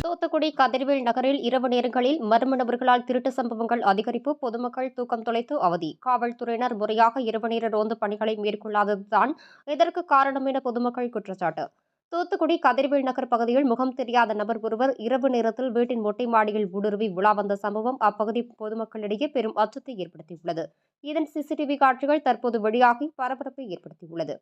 தூத்துக்குடி கதிர்வேல் நகரில் இரவு நேரங்களில் மர்ம நபர்களால் திருட்டு சம்பவங்கள் அதிகரிப்பு பொதுமக்கள் தூக்கம் தொலைத்து அவதி. காவல்துறையினர் முறையாக இரவு நேர ரோந்து பணிகளை மேற்கொள்ளாததுதான் இதற்கு காரணம் என பொதுமக்கள் குற்றச்சாட்டு. தூத்துக்குடி கதிர்வேல் நகர் பகுதியில் முகம் தெரியாத நபர் ஒருவர் இரவு நேரத்தில் வீட்டின் மொட்டை மாடியில் ஊடுருவி உலா வந்த சம்பவம் அப்பகுதி பொதுமக்களிடையே பெரும் அச்சத்தை ஏற்படுத்தியுள்ளது. இதன் சிசிடிவி காட்சிகள் தற்போது வெளியாகி பரபரப்பை ஏற்படுத்தியுள்ளது.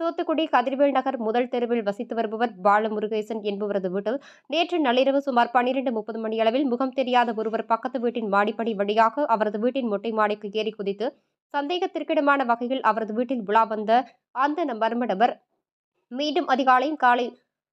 தூத்துக்குடி கதிர்வேல் நகர் முதல் தெருவில் வசித்து வருபவர் பாலமுருகேசன் என்பவரது வீட்டில் நேற்று நள்ளிரவு சுமார் பன்னிரண்டு முப்பது மணியளவில் முகம் தெரியாத ஒருவர் பக்கத்து வீட்டின் மாடிப்படி வழியாக அவரது வீட்டின் மொட்டை மாடிக்கு ஏறி குதித்து சந்தேகத்திற்கிடமான வகையில் அவரது வீட்டில் உலா வந்த அந்த மர்ம நபர் மீண்டும் அதிகாலை காலை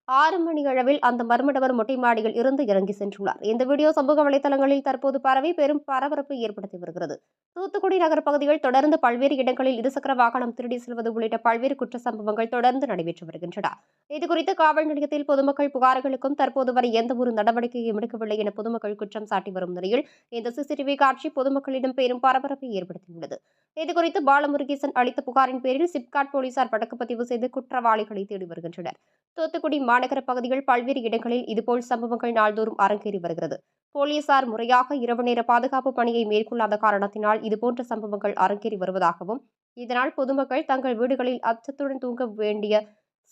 ஆறு மணி அளவில் அந்த மர்ம நபர் மொட்டை மாடியில் இருந்து இறங்கி சென்றுள்ளார். இந்த வீடியோ சமூக வலைதளங்களில் தற்போது பரவி பெரும் பரபரப்பை ஏற்படுத்தி வருகிறது. தூத்துக்குடி நகர் பகுதியில் தொடர்ந்து பல்வேறு இடங்களில் இருசக்கர வாகனம் திருடி செல்வது உள்ளிட்ட பல்வேறு குற்ற சம்பவங்கள் தொடர்ந்து நடைபெற்று வருகின்றன. இதுகுறித்து காவல் நிலையத்தில் பொதுமக்கள் புகார்களுக்கும் தற்போது வரை எந்த ஒரு நடவடிக்கையும் எடுக்கவில்லை என பொதுமக்கள் குற்றம் சாட்டி வரும் நிலையில் இந்த சிசிடிவி காட்சி பொதுமக்களிடம் பெரும் பரபரப்பை ஏற்படுத்தியுள்ளது. இதுகுறித்து பாலமுருகேசன் அளித்த புகாரின் பேரில் சிப்காட் போலீசார் வழக்குப்பதிவு செய்து குற்றவாளிகளை தேடி வருகின்றனர். தூத்துக்குடி மாநகர பகுதிகள் பல்வேறு இடங்களில் இதுபோல் சம்பவங்கள் நாள்தோறும் அரங்கேறி வருகிறது. போலீசார் முறையாக இரவு நேர பாதுகாப்பு பணியை மேற்கொள்ளாத காரணத்தினால் இதுபோன்ற சம்பவங்கள் அரங்கேறி வருவதாகவும் இதனால் பொதுமக்கள் தங்கள் வீடுகளில் அச்சத்துடன் தூங்க வேண்டிய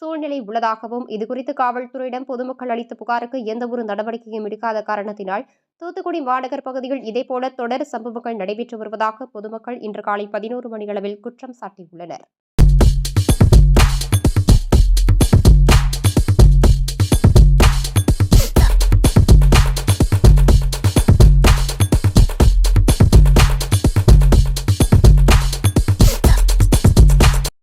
சூழ்நிலை உள்ளதாகவும் இதுகுறித்து காவல்துறையிடம் பொதுமக்கள் அளித்த புகாருக்கு எந்தவொரு நடவடிக்கையும் எடுக்காத காரணத்தினால் தூத்துக்குடி மாநகர் பகுதியில் இதேபோல தொடர் சம்பவங்கள் நடைபெற்று வருவதாக பொதுமக்கள் இன்று காலை பதினோரு மணியளவில் குற்றம் சாட்டியுள்ளனர்.